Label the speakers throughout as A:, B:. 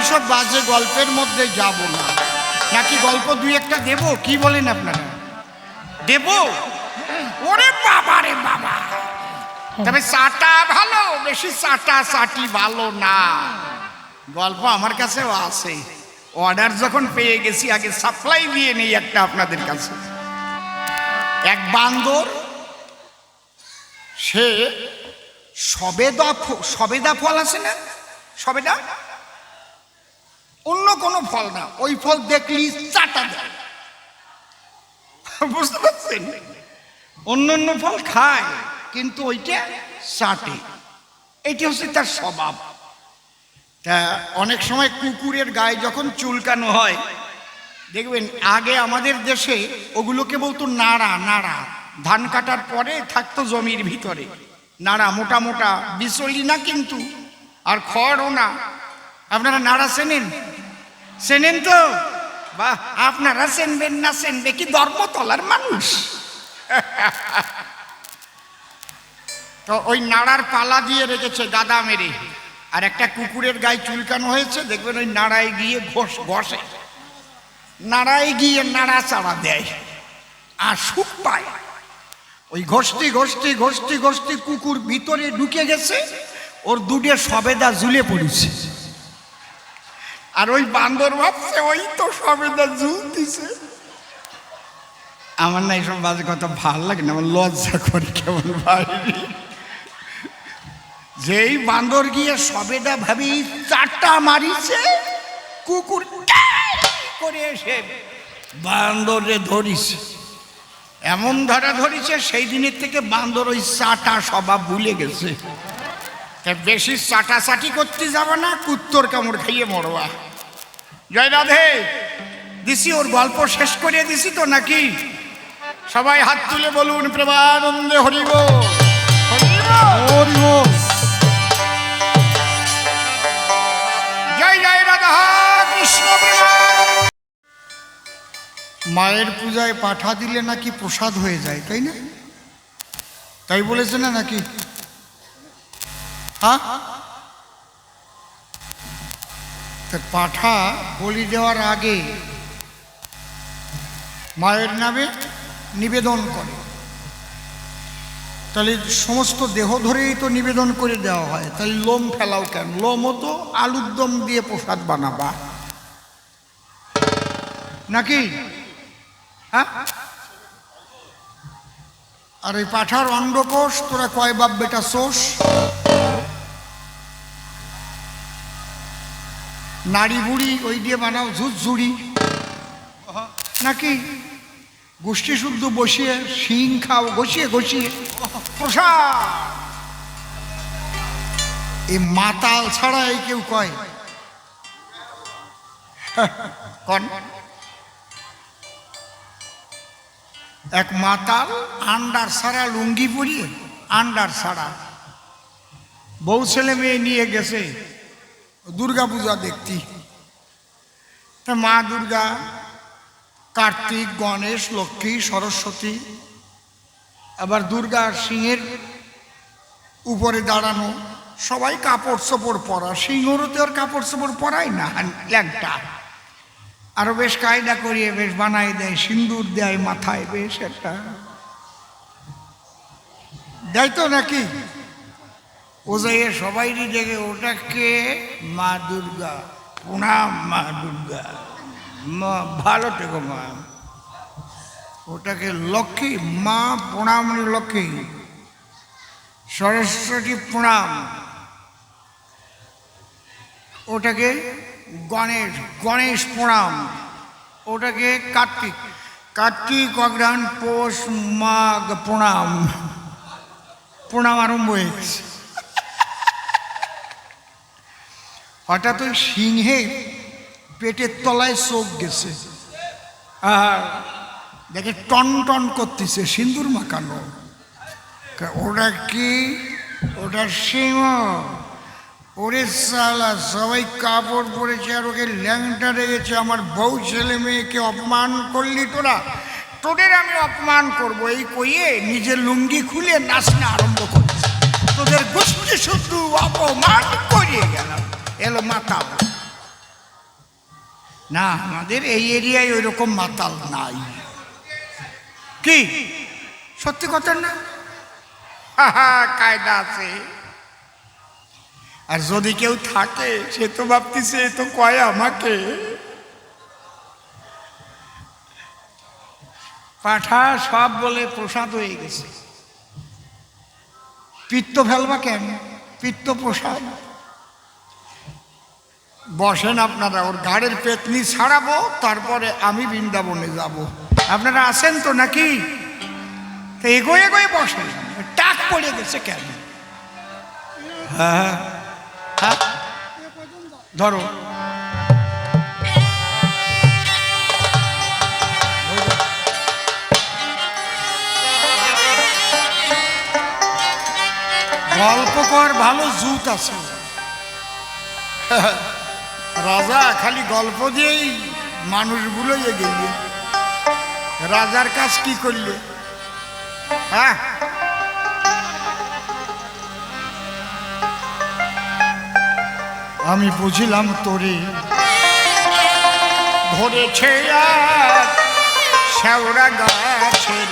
A: ওইসব বাজে গল্পের মধ্যে যাব না। নাকি গল্প দুই একটা দেব? কি বলেন আপনারা? দেব? ওরে বাবা রে বাবা। তবে চাটা ভালো, বেশি চাটা চাটি ভালো না। গল্প আমার কাছেও আছে। অর্ডার যখন পেয়ে গেছি, আগে সাপ্লাই দিয়ে নেই একটা আপনাদের কাছে। এক বান্দর, সে সবেদা সবেদা ফল আছে না? সবেদা? অন্য কোনো ফল না, ওই ফল দেখলি চাটা দেয়। বুঝতে পারছেন? অন্য অন্য ফল খায়, কিন্তু ওইটা চাটে। এটি হচ্ছে তার স্বভাব। তা অনেক সময় কুকুরের গায়ে যখন চুলকানো হয়, দেখবেন আগে আমাদের দেশে ওগুলোকে বলতো নাড়া নাড়া। ধান কাটার পরে থাকতো জমির ভিতরে। নাড়া, মোটা মোটা, বিচলি না কিন্তু, আর খড়ও না। আপনারা নাড়া চেনেন? চেনেন তো? বাহ। আপনারা চেনবেন না চেনবে কি ধর্মতলার মানুষ? তো ওই নাড়ার পালা দিয়ে রেখেছে গাদা মেরে। আর একটা কুকুরের গায়ে চুলকানো হয়েছে দেখবেন ওই নাড়ায় গিয়ে ঘষ ঘষে। নাড়ায় গিয়ে নাড়া চাড়া দেয়। আর সুখ পায়। ওই ঘষ্টি ঘষ্টি ঘষ্টি ঘষ্টি কুকুর ভিতরে ঢুকে গেছে ওর দুটে সবেদা ঝুলে পড়েছে। আর ওই বান্দর ভাবছে, ওই তো সবেদা ঝুলতেছে আমার না এইসব বাজে কথা ভালো লাগে না, আমার লজ্জা করে কেমন ভাই। যেই বান্দর গিয়ে সবেদা ভাবি চারটা মারিছে, কুকুর করে এসে বান্দরে ধরিছে। এমন ধরা ধরিছে, সেই দিনের থেকে বান্দর ওই চাটা স্বভাব ভুলে গেছে। বেশি চাটাচাটি করতে যাব না, কুত্তর কামড় খাইয়ে মরবা। জয় রাধে। দিছি ওর গল্প শেষ করে দিছি তো নাকি? সবাই হাত তুলে বলুন প্রেমানন্দে হরিব জয় জয় রাধা মায়ের পূজায় পাঠা দিলে নাকি প্রসাদ হয়ে যায়, তাই না? তাই বলেছে না নাকি? হ্যাঁ? তা পাঠা বলি দেওয়ার আগে মায়ের নামে নিবেদন করে। তাহলে সমস্ত দেহ ধরেই তো নিবেদন করে দেওয়া হয়। তাহলে লোম ফেলাও কেন? লোমও তো আলুর দম দিয়ে প্রসাদ বানাবা। নাকি? হ্যাঁ? আর এই পাঠার অন্ডকোষ, তোরা কয় বাপ বেটা সোস নাড়ি বুড়ি, ওই দিয়ে বানাও ঝুরঝুড়ি নাকি গোষ্ঠী শুদ্ধ বসিয়ে, শিং খাও, ঘষিয়ে ঘষিয়ে। প্রসাদ! এই মাতাল ছাড়া এই কেউ কয়? কন। এক মাতাল আন্ডার সারা লুঙ্গি পরিয়ে, আন্ডার সারা বউ ছেলে মেয়ে নিয়ে গেছে। দুর্গা পূজা দেখতি। তা মা দুর্গা, কার্তিক, গণেশ, লক্ষ্মী, সরস্বতী, আবার দুর্গা সিংহের উপরে দাঁড়ানো, সবাই কাপড় চোপড় পরা। সিংহরও তো আর কাপড় চোপড় পরাই না, ল্যাংটা। আরও বেশ কায়দা করিয়ে বেশ বানাই দেয়, সিন্দুর দেয় মাথায় বেশ একটা। দেয় তো নাকি? ও যাইয়ে সবাইরই দেখে ওটাকে মা দুর্গা। প্রণাম, মা দুর্গা। মা, ভালো থেকো, মা। ওটাকে লক্ষ্মী? মা, প্রণাম লক্ষ্মী। সরস্বতী, প্রণাম। ওটাকে গণেশ। গণেশ, প্রণাম। ওটাকে কার্তিক। কার্তিক অগ্রহণ পৌষ, মাঘ, প্রণাম। প্রণাম আরম্ভ হয়েছে হঠাৎ ওই সিংহে পেটের তলায় চোখ গেছে। আর দেখে টন টন করতেছে সিন্দুর মাখানো। ওটা কি? ওটা সিংহ। ওরে সালা সবাই কাপড় পরেছে আর ওকে ল্যাংটা রেগেছে আমার বউ ছেলে মেয়েকে অপমান করলি তোরা? তোদের আমি অপমান করব। এই কইয়ে নিজের লুঙ্গি খুলে নাচনা আরম্ভ করছে। তোদের গোষ্ঠী শুধু অপমান করিয়ে গেলাম। এলো মাথা না, আমাদের এই এরিয়ায় ওই রকম মাতাল নাই। কি? সত্যি কথা না? কায়দা আছে। আর যদি কেউ থাকে, সে তো ভাবতিছে তো কয় আমাকে। পাঠা সব বলে প্রসাদ হয়ে গেছে। পিত্ত ফেলবা কেন? পিত্ত প্রসাদ। বসেন আপনারা, ওর গাড়ির পেতনি ছাড়াবো, তারপরে আমি বৃন্দাবনে যাব। আপনারা আছেন তো নাকি? তো এগোয়ে এগোয়ে বসেন। টাক পড়ে গেছে কেন? হ্যাঁ হ্যাঁ। ধরো। গল্প কর, ভালো জুত আছে। রাজা, খালি গল্প দিয়েই মানুষগুলো এগিয়ে রাজার কাজ কি করলে? হ্যাঁ? আমি বুঝিলাম তোরে। ধরেছে আর শ্যাওড়া গাছের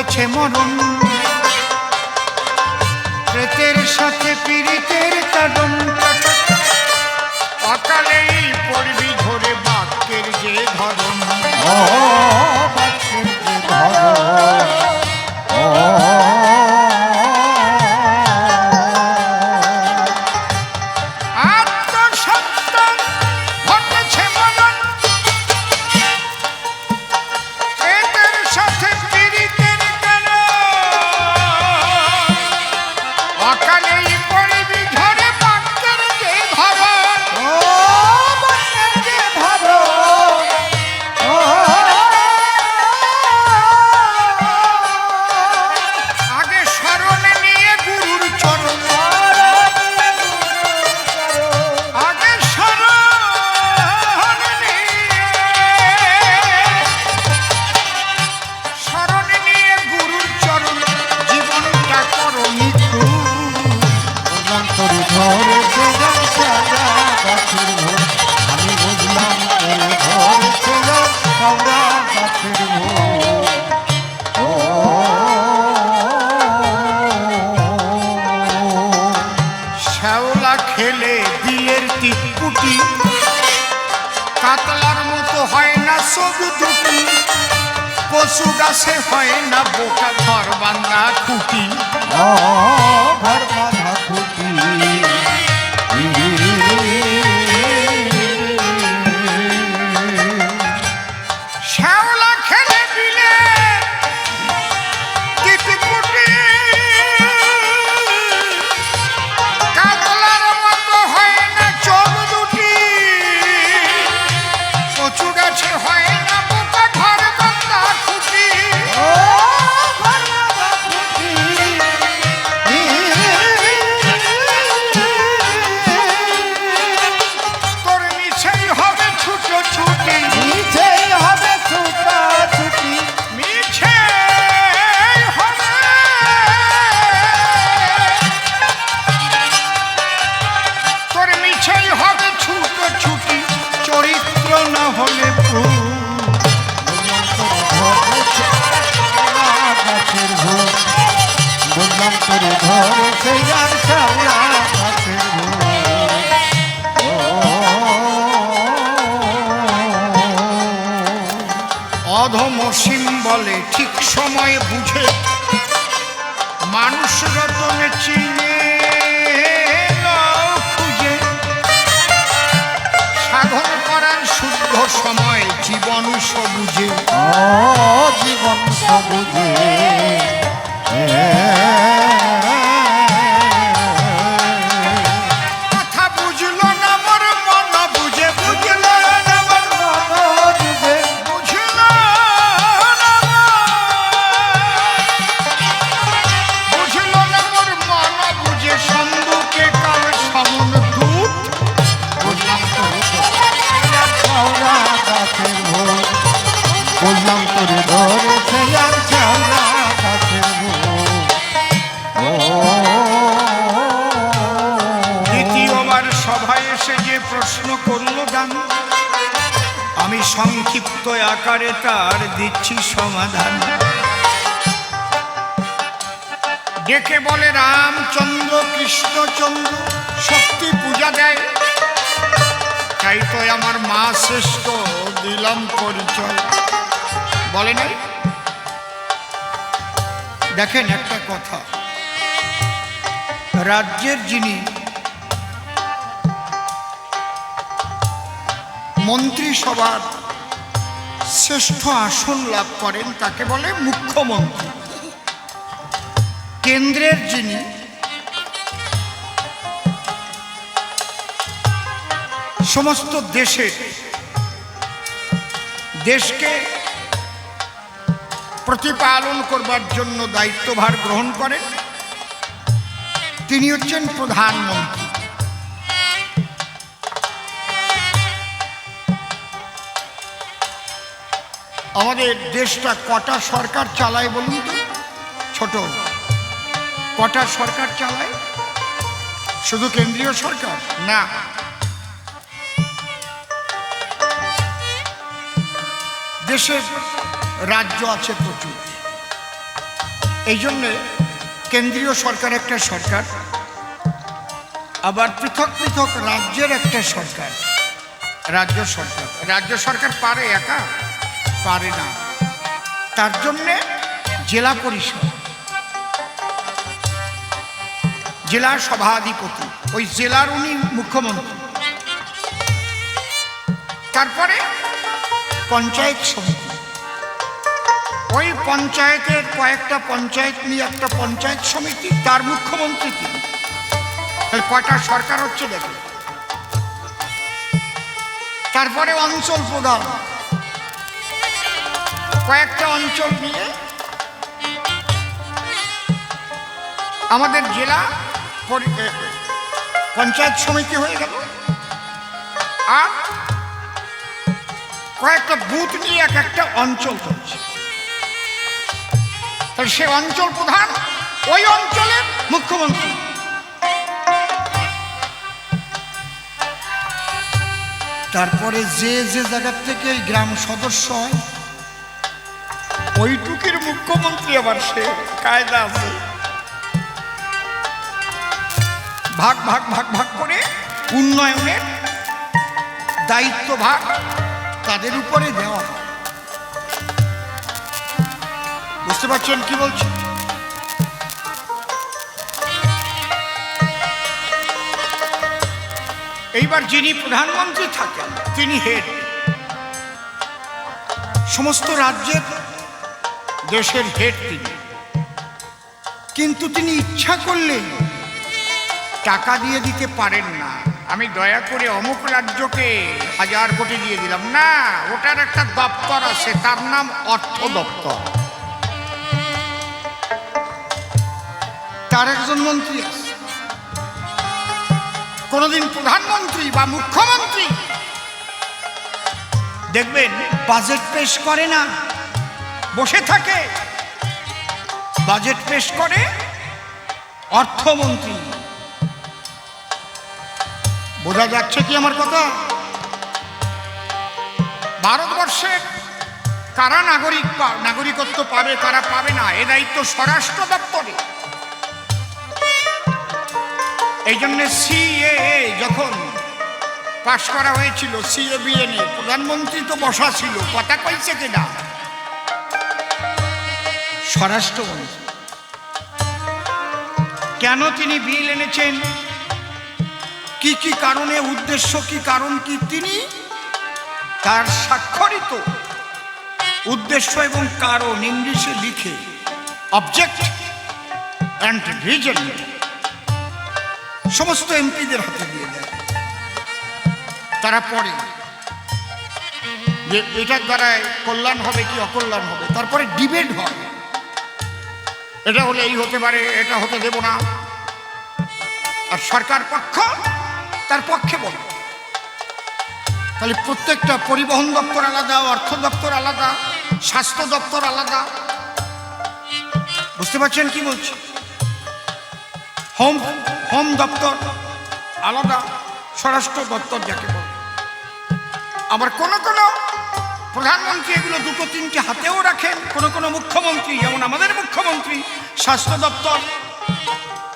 A: আত্মসত্তার সবু টুপি পশু গাছে হয় না বোকা ঘর বান্ধা খুঁটি।
B: ঘর বাঁধা
A: না হলে ভুল
B: বুঝলাম তোরে ধরেছে আর শাওলা গাছের
A: অধমসীম বলে ঠিক সময়ে বুঝে সময় জীবন সবুজে।
B: জীবন সবুজে।
A: আকারে তার দিচ্ছি সমাধান। ডেকে বলে রামচন্দ্র, কৃষ্ণচন্দ্র শক্তি পূজা দেয়। তাই তো আমার মা শ্রেষ্ঠ, দিলাম পরিচয়। বলে নাই দেখেন একটা কথা। রাজ্যের যিনি মন্ত্রিসভার শ্রেষ্ঠ আসন লাভ করেন তাকে বলে মুখ্যমন্ত্রী। কেন্দ্রের যিনি সমস্ত দেশের দেশকে প্রতিপালন করবার জন্য দায়িত্বভার গ্রহণ করেন, তিনি হচ্ছেন প্রধানমন্ত্রী। আমাদের দেশটা কটা সরকার চালায় বলুন তো? ছোট। কটা সরকার চালায়? শুধু কেন্দ্রীয় সরকার? না। দেশের রাজ্য আছে প্রচুর। এই জন্যে কেন্দ্রীয় সরকার একটা সরকার, আবার পৃথক পৃথক রাজ্যের একটা সরকার। রাজ্য সরকার। রাজ্য সরকার পারে একা? পারে না। তার জন্যে জেলা পরিষদ জেলা সভাধিপতি, ওই জেলার উনি মুখ্যমন্ত্রী। তারপরে পঞ্চায়েত সমিতি। ওই পঞ্চায়েতের কয়েকটা পঞ্চায়েত নিয়ে একটা পঞ্চায়েত সমিতি, তার মুখ্যমন্ত্রী তিনি। কয়টা সরকার হচ্ছে দেখে। তারপরে অঞ্চল প্রধান। কয়েকটা অঞ্চল নিয়ে আমাদের জেলা পঞ্চায়েত সমিতি হয়ে গেল। আর কয়েকটা বুথ নিয়ে এক একটা অঞ্চল চলছে। তাহলে সে অঞ্চল প্রধান, ওই অঞ্চলের মুখ্যমন্ত্রী। তারপরে যে যে জায়গার থেকে গ্রাম সদস্য হয় ওইটুকির মুখ্যমন্ত্রী আবার সে, কায়দা আছে। ভাগ ভাগ ভাগ ভাগ করে উন্নয়নের দায়িত্ব ভাগ তাদের উপরে দেওয়া হয়। বুঝতে পারছেন কি বলছি? এইবার যিনি প্রধানমন্ত্রী থাকেন, তিনি হেড। সমস্ত রাজ্যের দেশের হেড তিনি। কিন্তু তিনি ইচ্ছা করলে টাকা দিয়ে দিতে পারেন না। আমি দয়া করে অমুক রাজ্যকে হাজার কোটি দিয়ে দিলাম। না, ওটার একটা দপ্তর আছে, তার নাম অর্থ দপ্তর। তার একজন মন্ত্রী আছে। কোনোদিন প্রধানমন্ত্রী বা মুখ্যমন্ত্রী। দেখবেন বাজেট পেশ করে না। বসে থাকে। বাজেট পেশ করে অর্থমন্ত্রী। বোঝা যাচ্ছে কি আমার কথা? ভারতবর্ষের কারা নাগরিক নাগরিকত্ব পাবে, কারা পাবে না, এ দায়িত্ব স্বরাষ্ট্র দপ্তরে এই জন্য সিএএ যখন পাশ করা হয়েছিল সিএ বিএনএ প্রধানমন্ত্রী তো বসা ছিল, কথা কইছে কিনা? স্বরাষ্ট্রমন্ত্রী কেন তিনি বিল এনেছেন? কি কি কারণে, উদ্দেশ্য কি, কারণ কি তিনি? তার স্বাক্ষরিত উদ্দেশ্য এবং কারণ ইংলিশে লিখে অবজেক্ট অ্যান্ড রিজন সমস্ত এমপিদের হাতে দিয়ে দেয়। তারা পড়ে। যে এটার দ্বারা কল্যাণ হবে কি অকল্যাণ হবে? তারপরে ডিবেট হয়। এটা হলে এই হতে পারে, এটা হতে দেব না। আর সরকার পক্ষ, তার পক্ষে বলে তাহলে প্রত্যেকটা পরিবহন দপ্তর আলাদা, অর্থ দপ্তর আলাদা, স্বাস্থ্য দপ্তর আলাদা। বুঝতে পারছেন কি বলছি? হোম হোম দপ্তর আলাদা, স্বরাষ্ট্র দপ্তর যাকে বলে। আবার কোনো কোনো প্রধানমন্ত্রী এগুলো দুটো তিনটে হাতেও রাখেন। কোনো কোনো মুখ্যমন্ত্রী, যেমন আমাদের মুখ্যমন্ত্রী, স্বাস্থ্য দপ্তর,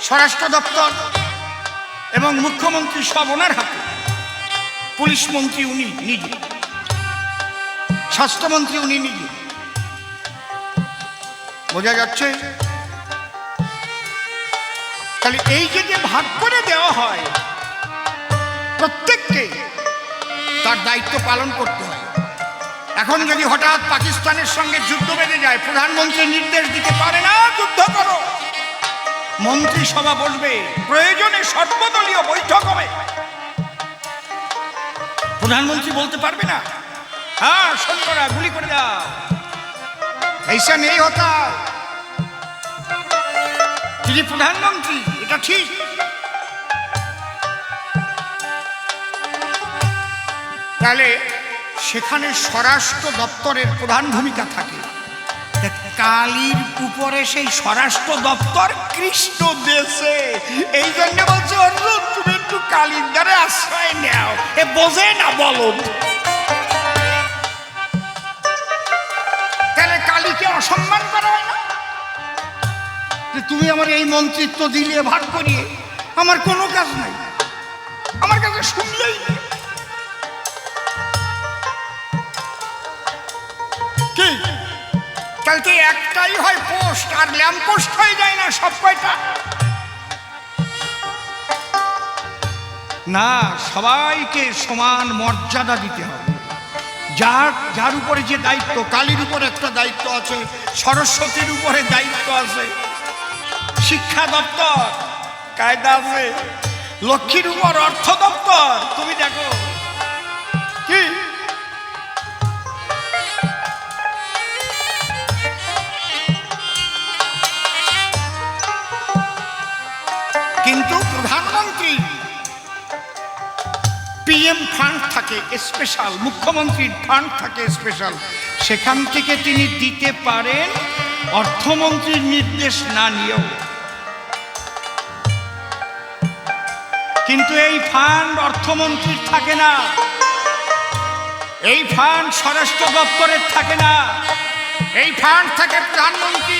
A: স্বরাষ্ট্র দপ্তর এবং মুখ্যমন্ত্রী সব ওনার হাতে। পুলিশ মন্ত্রী উনি নিজে। স্বাস্থ্যমন্ত্রী উনি নিজে। বোঝা যাচ্ছে? তাহলে এই যে যে ভাগ করে দেওয়া হয়, প্রত্যেককে তার দায়িত্ব পালন করতে হয়। এখন যদি হঠাৎ পাকিস্তানের সঙ্গে যুদ্ধ বেঁধে যায়, প্রধানমন্ত্রী নির্দেশ দিতে পারে না, যুদ্ধ করো। মন্ত্রিসভা বসবে প্রয়োজনে সর্বদলীয় বৈঠক হবে। প্রধানমন্ত্রী বলতে পারবে না। হ্যাঁ সৈন্যরা গুলি করে দাও। এইসা নেই হতা। তিনি প্রধানমন্ত্রী, এটা ঠিক। তাহলে সেখানে স্বরাষ্ট্র দপ্তরের প্রধান ভূমিকা থাকে। কালীর উপরে সেই স্বরাষ্ট্র দপ্তর কৃষ্ণ দেশে। এই জন্য বলছে অর্জুন তুমি একটু কালীর দ্বারে আশ্রয় নেও। এ বোঝে না বলো তাহলে কালীকে অসম্মান করা হয় না? যে তুমি আমার এই মন্ত্রিত্ব দিলে ভাগ করিয়ে, আমার কোনো কাজ নাই। আমার কাছে শুনলেই নেই। তো একটাই হয় পোস্ট, আর ল্যাম্প পোস্ট হয়ে যায় না সব কয়টা? না, সবাইকে সমান মর্যাদা দিতে হবে। যার যার উপরে যে দায়িত্ব, কালীর উপর একটা দায়িত্ব আছে, সরস্বতীর উপরে দায়িত্ব আছে, শিক্ষা দপ্তর, কায়দা আছে, লক্ষ্মীর উপর অর্থ দপ্তর। তুমি দেখো, কি? পিএম ফান্ড থাকে স্পেশাল মুখ্যমন্ত্রীর ফান্ড থাকে স্পেশাল সেখান থেকে তিনি দিতে পারেন, অর্থমন্ত্রীর নির্দেশ না নিয়েও। কিন্তু এই ফান্ড অর্থমন্ত্রীর থাকে না। এই ফান্ড স্বরাষ্ট্র দপ্তরের থাকে না। এই ফান্ড থাকে প্রধানমন্ত্রী,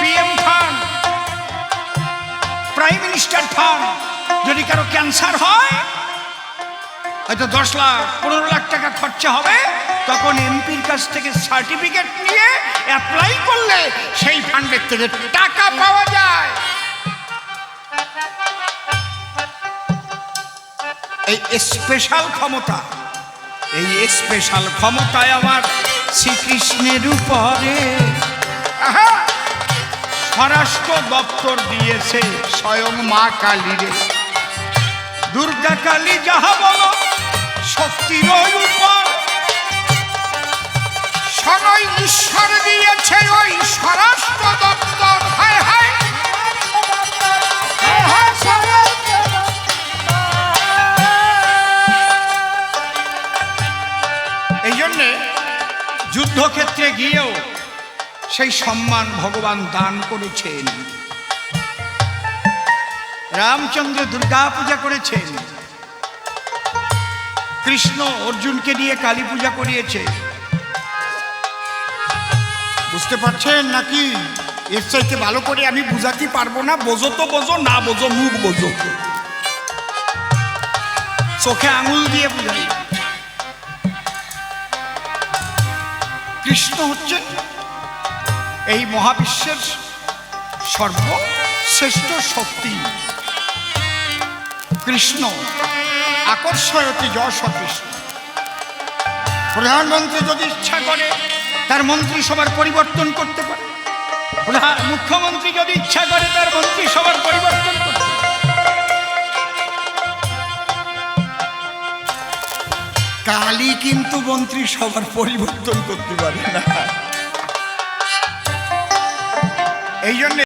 A: PM fund, prime minister fund. যদি কারও ক্যান্সার হয় হয়তো দশ লাখ, পনেরো লাখ টাকা খরচা হবে, তখন এমপির কাছ থেকে সার্টিফিকেট নিয়ে অ্যাপ্লাই করলে সেই ফান্ডের থেকে টাকা পাওয়া যায়। এই স্পেশাল ক্ষমতা, এই স্পেশাল ক্ষমতায় আমার শ্রীকৃষ্ণের উপরে স্বরাষ্ট্র দপ্তর দিয়েছে স্বয়ং মা কালীরে। দুর্গা কালী যাহা বলো এই জন্যে যুদ্ধক্ষেত্রে গিয়েও সেই সম্মান ভগবান দান করেছেন। রামচন্দ্র দুর্গা পূজা করেছেন। কৃষ্ণ অর্জুনকে নিয়ে কালী পূজা করিয়েছে। বুঝতে পারছেন নাকি? এর চাইতে ভালো করে আমি বুঝাতে পারব না। বোঝো তো বোঝো, না বোঝো, মুখ বোঝো। চোখে আঙুল দিয়ে বুঝাই। কৃষ্ণ হচ্ছে এই মহাবিশ্বের সর্বশ্রেষ্ঠ শক্তি। কৃষ্ণ। আকর্ষয়তি যশ কৃষ্ণ প্রধানমন্ত্রী যদি ইচ্ছা করে, তার মন্ত্রিসভার পরিবর্তন করতে পারে। মুখ্যমন্ত্রী যদি ইচ্ছা করে, তার মন্ত্রিসভার পরিবর্তন করতে। কালী কিন্তু মন্ত্রিসভার পরিবর্তন করতে পারে না। এই জন্য